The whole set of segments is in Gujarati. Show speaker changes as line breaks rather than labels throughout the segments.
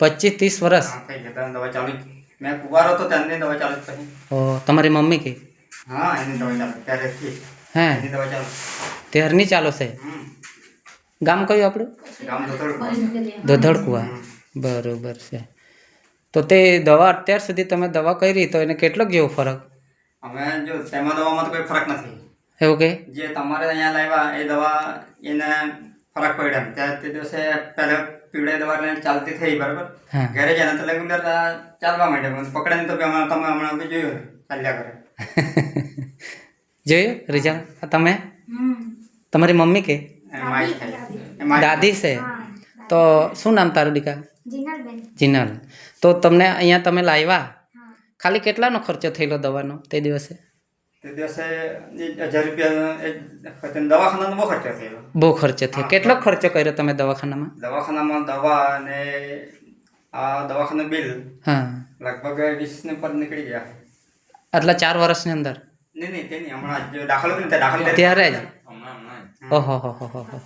પચીસ ત્રીસ વર્ષ
હા થઈ ગયા ત્રણ દવા ચાલુ જ. મેં કુવારો હતો ત્યારની દવા ચાલુ જ પછી
ઓ તમારી મમ્મી કે?
હા એની દવા ચાલુ ત્યારેથી
હે?
એની દવા ચાલુ
ત્યારની ચાલુ છે?
હમ.
ગામ કયું આપણું?
ગામ ધોતોડ
દોધડકુવા બરોબર છે. તો તે દવા અત્યાર સુધી તમે દવા કરી તો એને કેટલોક જેવો ફરક?
અમે જો તેમાં દવામાં તો કોઈ ફરક નથી.
એવું કે?
જે તમારે અહીંયા લાવ્યા એ દવા એને ફરક પડ્યો એમ. ત્યાં તે દિવસે પહેલા પીવડાઈ દવા ચાલતી થઈ બરાબર?
હા.
ઘરે જાય ને તો રેગ્યુલર ચાલવા માટે પણ પકડે તો હમણાં તમે હમણાં બી જોયું ચાલ્યા કરે.
જોયું? રિઝલ્ટ તમે? તમારી મમ્મી કે? દાદી. છે. તો શું નામ તારું દીકા જીનલ. તો તમને અહીંયા તમે લાવ્યા ખાલી કેટલાનો ખર્ચો થયેલો દવાનો તે દિવસે?
તે દિવસે હજાર રૂપિયા દવાખાનાનો બહુ ખર્ચો થયેલો
બહુ ખર્ચો થયો. કેટલો ખર્ચો કર્યો તમે દવાખાનામાં?
દવાખાનામાં દવા અને આ દવાખાનું બિલ
હા.
લગભગ વીસ ને પર નીકળી ગયા.
આટલા ચાર વર્ષની અંદર?
નહીં નહીં તેની નહીં હમણાં જ. દાખલો ને તે
ત્યારે જ?
હમણાં હમણાં
ઓહો હો હો હો હો.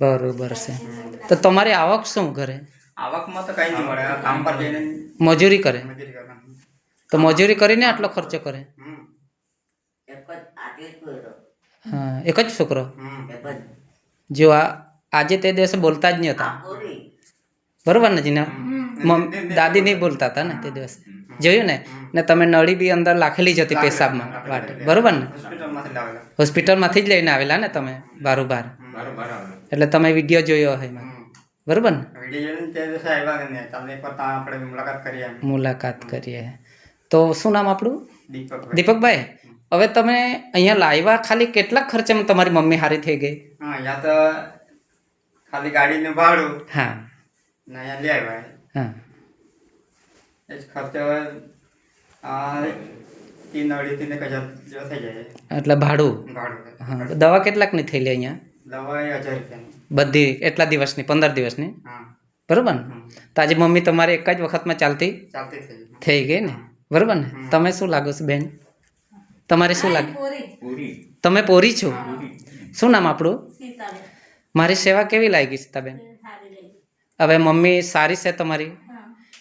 બરોબર છે. તો તમારી આવક શું ઘરે?
આવકમાં તો કઈ નહીં મળે. કામ પર જઈને
મજૂરી કરે?
મજૂરી કરવાની.
તો મજૂરી કરીને આટલો ખર્ચો કરે. હા એક જ છોકરો? જો. આ આજે તે દિવસે બોલતા જ નહીં હતા. બરોબર ને જીના? મમ દાદી નહીં બોલતા હતા ને તે દિવસે. જોયું ને? ને તમે નળી બી અંદર લાખેલી જ હતી પેશાબમાં. વાટે. બરોબર ને?
હોસ્પિટલમાંથી
જ લઈને આવેલા ને તમે? બારોબાર. એટલે તમે વીડિયો જોયો હોય એમાં. બરોબર ને?
મુલાકાત કરીએ.
તો શું નામ આપણું? દીપકભાઈ. હવે તમે અહીંયા લાવ્યા ખાલી કેટલા ખર્ચામાં તમારી મમ્મી હારી થઈ ગઈ?
હા યા તો ખાલી ગાડીનું ભાડું.
હા.
ને અહીંયા લઈ આવ્યા
હા.
એ ખર્ચો તીન અઢી તીન એક હજાર જેવો થઈ જાય
એટલે ભાડું?
ભાડું.
હા દવા કેટલાકની થયેલી અહીંયા?
દવા એ હજાર રૂપિયાની.
બધી એટલા દિવસની પંદર દિવસની?
હા.
બરોબર ને? તો આજે મમ્મી તમારે એક જ વખતમાં ચાલતી?
ચાલતી થઈ ગઈ.
ને? બરોબર ને? તમે શું લાગો છો બેન? તમારે શું લાગે? તમે પોરી છો? શું નામ આપણું? મારી સેવા કેવી લાગી સીતાબેન? હવે મમ્મી સારી છે તમારી?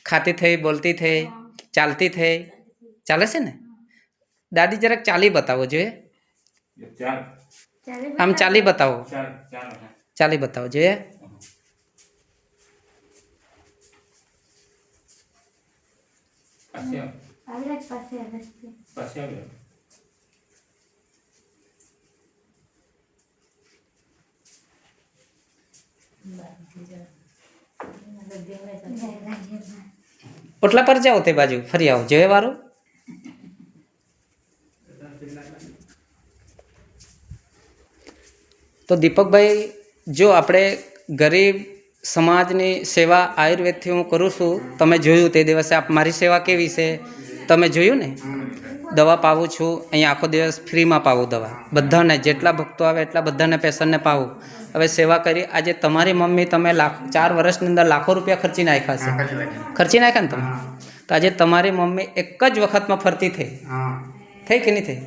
ખાતી થઈ બોલતી થઈ ચાલતી થઈ? ચાલે છે ને? દાદી જરાક ચાલી બતાવો જોઈએ. આમ ચાલી બતાવો. ચાલી બતાવો જોઈએ.
આવ્યા જ પાસે આવે છે
ઓટલા પર જાઓ તે બાજુ ફરી આવો જય વારો તો દીપકભાઈ જો આપણે ગરીબ સમાજની સેવા આયુર્વેદથી હું કરું છું તમે જોયું તે દિવસે આપ મારી સેવા કેવી છે તમે જોયું ને? દવા પાવું છું અહીંયા આખો દિવસ ફ્રીમાં પાવું દવા. બધાને જેટલા ભક્તો આવે એટલા બધાને પેશન્ટને પાવું. હવે સેવા કરી આજે તમારી મમ્મી તમે લાખ ચાર વર્ષની અંદર લાખો રૂપિયા ખર્ચી નાખ્યા છે.
ખર્ચી
નાખ્યા. ને તમે? તો આજે તમારી મમ્મી એક જ વખતમાં ફરતી થઈ. થઈ કે નહીં થઈ?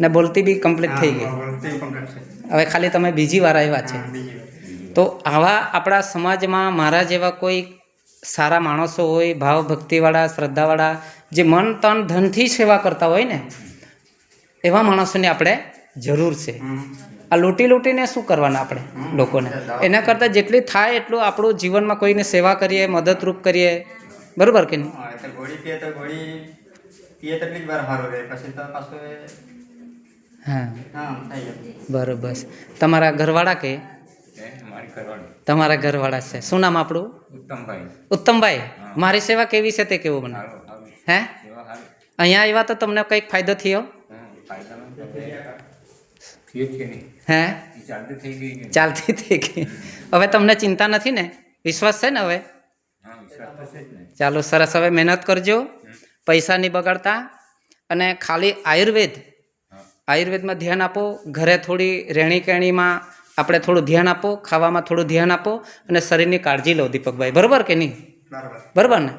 ને બોલતી બી કમ્પ્લીટ થઈ ગઈ. હવે ખાલી તમે બીજી વાર આવ્યા છે. તો આવા આપણા સમાજમાં મારા જેવા કોઈ સારા માણસો હોય ભાવ ભક્તિવાળા શ્રદ્ધાવાળા જે મન તન ધનથી સેવા કરતા હોય ને એવા માણસોની આપણે જરૂર છે. આ લૂંટી લૂંટીને શું કરવાના આપણે લોકોને? એના કરતાં જેટલી થાય એટલું આપણું જીવનમાં કોઈને સેવા કરીએ મદદરૂપ કરીએ. બરાબર કે નહીં?
હા
બરોબર તમારા ઘરવાળા કે? તમારા ઘરવાળા છે. શું નામ આપણું?
ઉત્તમભાઈ.
ઉત્તમભાઈ મારી સેવા કેવી છે તે કેવું બને હે? અહીંયા આવ્યા તો તમને કંઈક ફાયદો થયો? હે?
ચાલતી થઈ ગઈ
હવે તમને ચિંતા નથી ને? વિશ્વાસ છે ને હવે? ચાલો સરસ. હવે મહેનત કરજો. પૈસા નહીં બગાડતા. અને ખાલી આયુર્વેદ. આયુર્વેદમાં ધ્યાન આપો. ઘરે થોડી રહેણી કહેણીમાં આપણે થોડું ધ્યાન આપો ખાવામાં થોડું ધ્યાન આપો અને શરીરની કાળજી લો દીપકભાઈ. બરાબર કે નહીં?
બરાબર.
ને?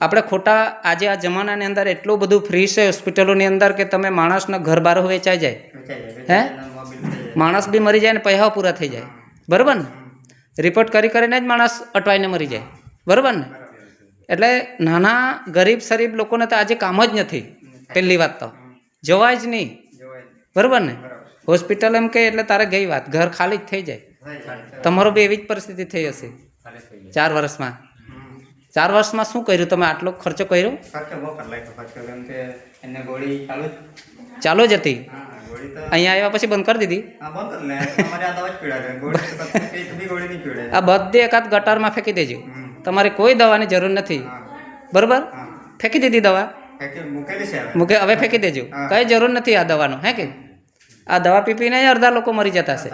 આપણે ખોટા આજે આ જમાનાની અંદર એટલું બધું ફ્રી છે હોસ્પિટલોની અંદર કે તમે માણસના ઘર બાર વેચાઈ જાય. હે? માણસ બી મરી જાય ને પૈસા પૂરા થઈ જાય. બરાબર ને? રિપોર્ટ કરી કરીને જ માણસ અટવાઈને મરી જાય. બરાબર ને? એટલે નાના ગરીબ શરીફ લોકોને તો આજે કામ જ નથી. પહેલી વાત તો. જવાય જ નહીં. બરાબર ને? હોસ્પિટલ એમ કહે એટલે તારે ગઈ વાત. ઘર ખાલી જ થઈ જાય. તમારો બી એવી જ પરિસ્થિતિ થઈ હશે. ચાર વર્ષમાં. ચાર વર્ષમાં શું કર્યું તમે? આટલો ખર્ચો કર્યો?
ચાલુ જ.
હતી? અહીંયા આવ્યા પછી બંધ કરી દીધી?
આ
બધે એકાદ ગટારમાં ફેંકી દેજો. તમારે કોઈ દવાની જરૂર નથી. બરાબર? ફેંકી દીધી દવા? મૂકે હવે ફેંકી દેજો. કઈ જરૂર નથી આ દવાનો હે કે? આ દવા પી પીને અડધા લોકો મરી જતા છે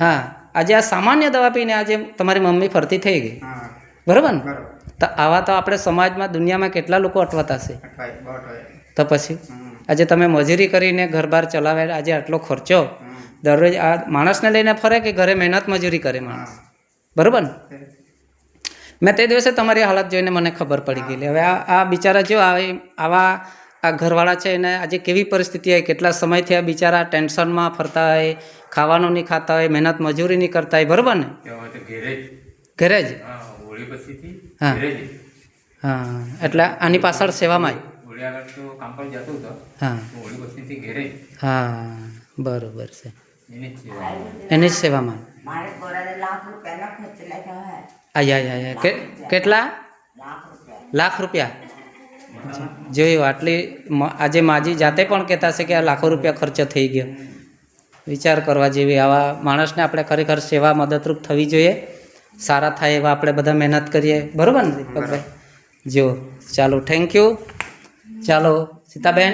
હા આજે આ સામાન્ય દવા પીને આજે તમારી મમ્મી ફરતી થઈ ગઈ. બરોબર ને? તો આવા તો આપણે સમાજમાં દુનિયામાં કેટલા લોકો અટવાતા છે તો પછી? આજે તમે મજૂરી કરીને ઘર બહાર ચલાવે આજે આટલો ખર્ચો. દરરોજ આ માણસને લઈને ફરે કે ઘરે મહેનત મજૂરી કરે માણસ? બરોબર ને? મેં તે દિવસે તમારી હાલત જોઈને મને ખબર પડી ગયેલી. હવે આ આ બિચારા જો આવે આવા આ ઘરવાળા છે એને આજે કેવી પરિસ્થિતિ હોય કેટલા સમયથી આ બિચારા ટેન્શનમાં ફરતા હોય ખાવાનું નહીં ખાતા હોય મહેનત મજૂરી નહીં કરતા હોય બરાબર ને?
ઘેરે જ. હા
હા. એટલે આની પાછળ સેવામાં જ
હોળી આગળ તો કામ પર જતો હતો.
હા. હા બરોબર છે.
એની જ
સેવામાં આયા આયા કેટલા?
લાખ રૂપિયા?
જોયું આટલી આજે માજી જાતે પણ કહેતા છે કે આ લાખો રૂપિયા ખર્ચો થઈ ગયો. વિચાર કરવા જેવી આવા માણસને આપણે ખરેખર સેવા મદદરૂપ થવી જોઈએ. સારા થાય એવા આપણે બધા મહેનત કરીએ. બરાબર ને દીપકભાઈ? જો ચાલો થેન્ક યુ ચાલો સીતાબેન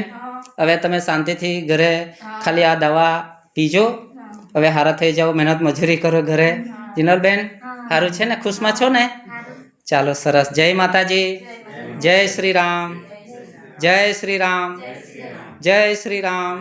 હવે તમે શાંતિથી ઘરે ખાલી આ દવા પીજો. હવે સારા થઈ જાઓ મહેનત મજૂરી કરો ઘરે. જીનલબેન સારું છે ને? ખુશમાં છો ને? ચાલો સરસ. જય માતાજી. જય શ્રી રામ. જય શ્રી રામ. જય શ્રી રામ.